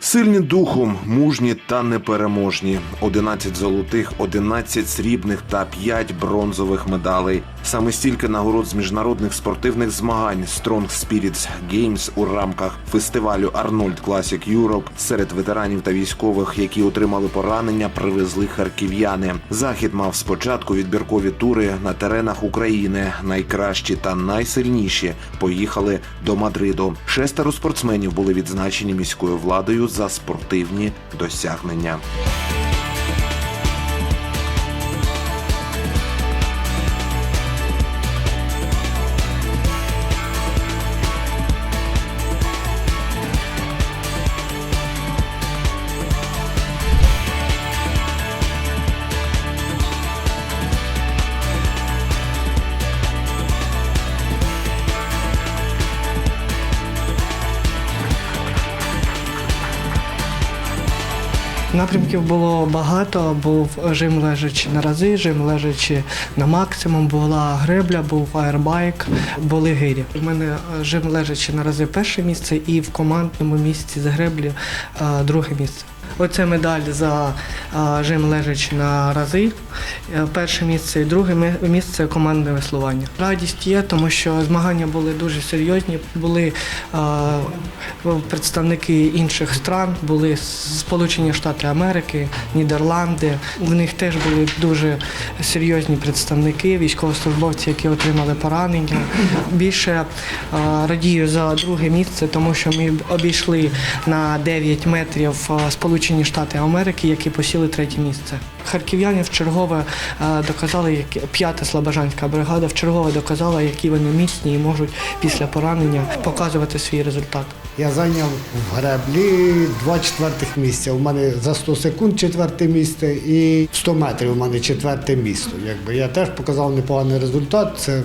Сильні духом, мужні та непереможні. 11 золотих, 11 срібних та 5 бронзових медалей. Саме стільки нагород з міжнародних спортивних змагань Strong Spirits Games у рамках фестивалю Arnold Classic Europe серед ветеранів та військових, які отримали поранення, привезли харків'яни. Захід мав спочатку відбіркові тури на теренах України. Найкращі та найсильніші поїхали до Мадриду. Шестеро спортсменів були відзначені міською владою за спортивні досягнення. Напрямків було багато. Був жим лежачи на рази, жим лежачи на максимум, була гребля, був фаербайк, були гирі. У мене е, жим лежачи на рази перше місце і в командному місці з греблі е, друге місце. Оце медаль за жим лежачи на рази. Е, Перше місце і друге місце командне веслування. Радість є, тому що змагання були дуже серйозні. Були представники інших стран, були Сполучені Штати Америки, Нідерланди. В них теж були дуже серйозні представники, військовослужбовці, які отримали поранення. Більше радію за друге місце, тому що ми обійшли на 9 метрів е, Сполучені Штати Америки, які посіли третє місце. Харків'яни вчергове е, доказали, п'ята слобожанська бригада вчергове доказала, які вони міцні і можуть після поранення показувати свій результат. Я зайняв в греблі два четвертих місця. У мене за 100 секунд четверте місце і 100 метрів у мене четверте місце. Якби я теж показав непоганий результат. Це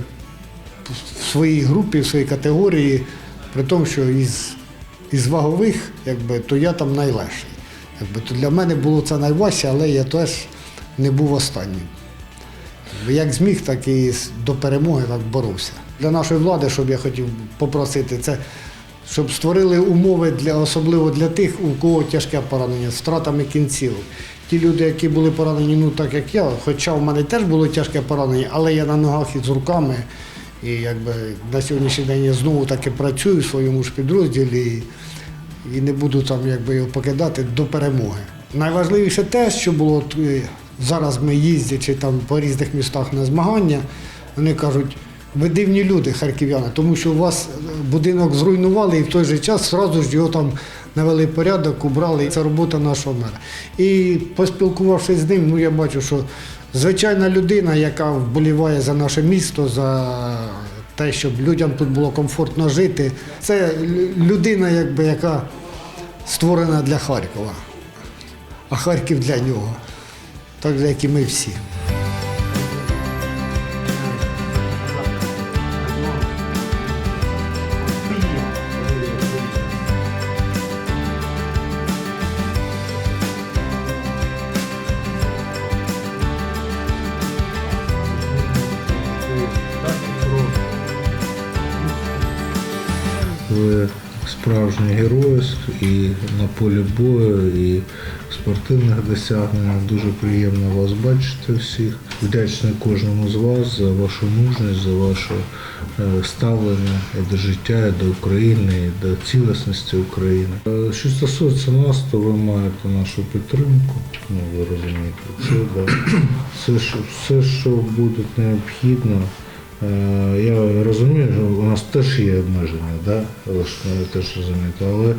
в своїй групі, в своїй категорії, при тому, що із, із вагових, якби, то я там найлегший. Якби, то для мене було це найважче, але я теж не був останнім. Як зміг, так і до перемоги так боровся. Для нашої влади, щоб я хотів попросити, це щоб створили умови для особливо для тих, у кого тяжке поранення з втратами кінцівок. Ті люди, які були поранені, ну так як я, хоча в мене теж було тяжке поранення, але я на ногах і з руками. І якби на сьогоднішній день я знову таки працюю в своєму ж підрозділі і, не буду там якби його покидати до перемоги. Найважливіше те, що було е, зараз ми їздячи там по різних містах на змагання, вони кажуть, ви дивні люди, харків'яни, тому що у вас е, будинок зруйнували і в той же час одразу ж його там навели порядок, убрали. Це робота нашого мера. І поспілкувавшись з ним, ну я бачу, що звичайна людина, яка вболіває за наше місто, за те, щоб людям тут було комфортно жити, це людина, якби, яка створена для Харкова, а Харків для нього, так як і ми всі. Ви справжні герої і на полі бою, і в спортивних досягненнях. Дуже приємно вас бачити всіх. Вдячний кожному з вас за вашу мужність, за ваше е, ставлення і до життя, і до України, і до цілісності України. Е, Що стосується нас, то ви маєте нашу підтримку. Ну, ви розумієте, це, да. все, що, все, що буде необхідно. Е, Я розумію, що у нас теж є обмеження, да? е, теж розумієте, але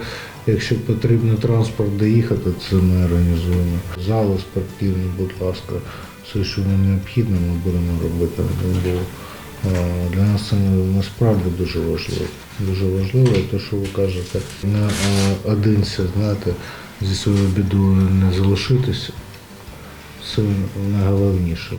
якщо потрібно транспорт доїхати, це ми організуємо. Зали спортивні, будь ласка, все, що нам необхідно, ми будемо робити. Е, для нас це насправді дуже важливо. Дуже важливо те, що ви кажете, на одинці, знаєте, зі своєю бідою не залишитися. Це найголовніше.